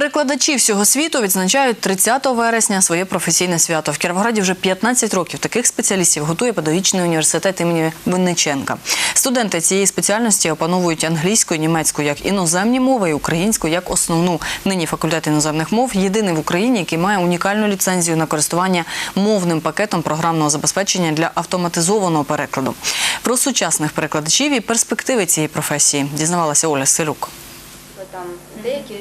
Перекладачі всього світу відзначають 30 вересня своє професійне свято. В Кіровограді вже 15 років таких спеціалістів готує педагогічний університет імені Винниченка. Студенти цієї спеціальності опановують англійську німецьку як іноземні мови і українську як основну. Нині факультет іноземних мов єдиний в Україні, який має унікальну ліцензію на користування мовним пакетом програмного забезпечення для автоматизованого перекладу. Про сучасних перекладачів і перспективи цієї професії дізнавалася Оля Селюк. Там деякі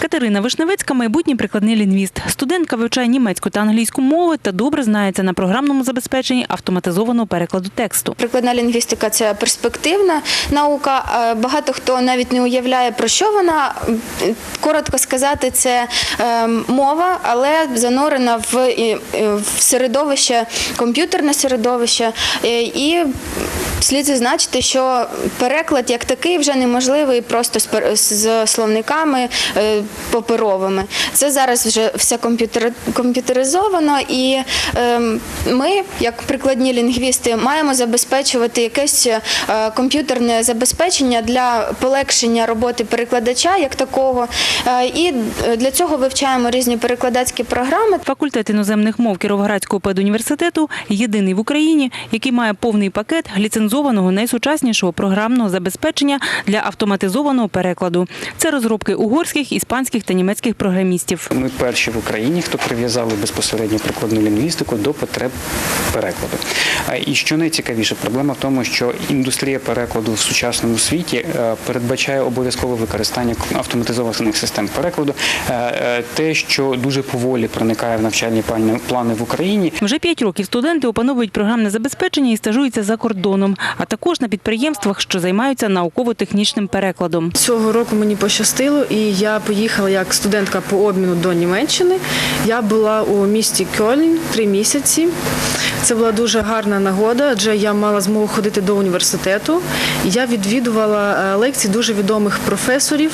Катерина Вишневецька – майбутній прикладний лінгвіст. Студентка вивчає німецьку та англійську мови та добре знається на програмному забезпеченні автоматизованого перекладу тексту. прикладна лінгвістика це перспективна наука. Е, Багато хто навіть не уявляє про що вона. Коротко сказати, це е, мова, але занурена в, е, середовище, комп'ютерне середовище. Е, І слід зазначити, що переклад як такий вже неможливий просто з словниками е, паперовими. Це зараз вже все комп'ютер- комп'ютеризовано, і е, ми, як прикладні лінгвісти, маємо забезпечувати якесь е, комп'ютерне забезпечення для полегшення роботи перекладача як такого. Е, І для цього вивчаємо різні перекладацькі програми. Факультет іноземних мов Кіровоградського педуніверситету – єдиний в Україні, який має повний пакет ліцензованого найсучаснішого програмного забезпечення для автоматизованого перекладу. Це розробки угорських, іспанських та німецьких програмістів. Ми перші в Україні, хто прив'язали безпосередньо прикладну лінгвістику до потреб перекладу. А, І що найцікавіше, проблема в тому, що індустрія перекладу в сучасному світі е, передбачає обов'язкове використання автоматизованих систем перекладу. Е, е, Те, що дуже поволі проникає в навчальні плани- плани в Україні, Вже п'ять років студенти опановують програмне забезпечення і стажуються за кордоном, а також на підприємствах, що займаються науково-технічним перекладом. Цього року мені пощастило, і я поїхала як студентка по обміну до Німеччини. Я була у місті Кьольн три місяці. Це була дуже гарна нагода, адже я мала змогу ходити до університету. Я відвідувала е, лекції дуже відомих професорів.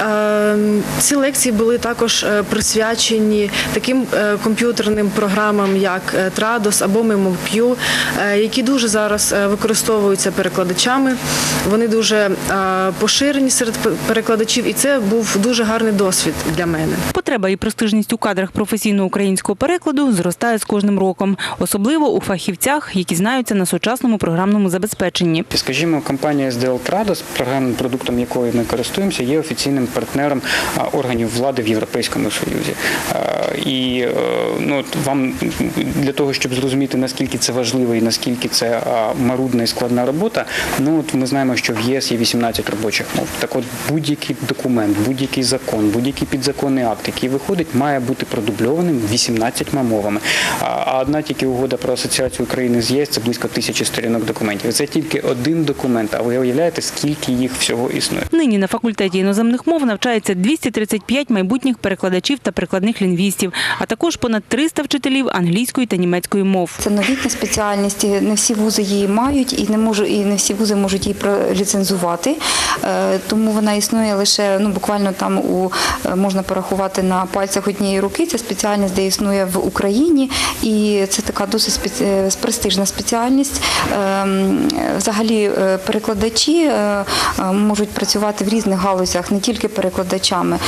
Е, Ці лекції були також е, присвячені таким комп'ютерним програмам, як Trados або MemoQ, які дуже зараз використовуються перекладачами. Вони дуже поширені серед перекладачів, і це був дуже гарний досвід для мене. Потреба і престижність у кадрах професійного українського перекладу зростає з кожним роком, особливо у фахівцях, які знаються на сучасному програмному забезпеченні. Скажімо, компанія SDL Trados, програмним продуктом якої ми користуємося, є офіційним партнером органів влади в Європейському Союзі. І е, ну, вам для того, щоб зрозуміти, наскільки це важливо і наскільки це марудна і складна робота, ну от ми знаємо, що в єС є 18 робочих мов. Так от будь-який документ, будь-який закон, будь-який підзаконний акт, який виходить, має бути продубльованим 18 мовами. А одна тільки угода про асоціацію України з ЄС це близько тисячі сторінок документів. Це тільки один документ. А ви уявляєте, скільки їх всього існує? Нині на факультеті іноземних мов навчається 235 майбутніх перекладачів та прикладних лінгвістів, а також понад 300 вчителів англійської та німецької мов. Це новітня спеціальність. Не всі вузи її мають, і не можу, і не всі вузи можуть її проліцензувати. Е, Тому вона існує лише ну буквально там у е, можна порахувати на пальцях однієї руки. Ця спеціальність, де існує в Україні, і це така досить е, престижна спеціальність. Взагалі, е, перекладачі е, е, можуть працювати в різних галузях, не тільки перекладачами,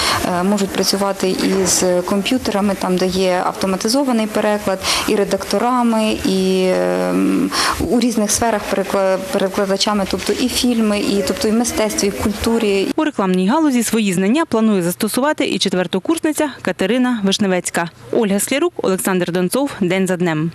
можуть працювати і з комп'ютерами, там де є автоматизований переклад, і редакторами, і ем, у різних сферах перекла- перекладачами, тобто і фільми, і тобто і мистецтві, і в культурі, У рекламній галузі свої знання планує застосувати і четвертокурсниця Катерина Вишневецька. Ольга Склярук, Олександр Донцов. День за днем.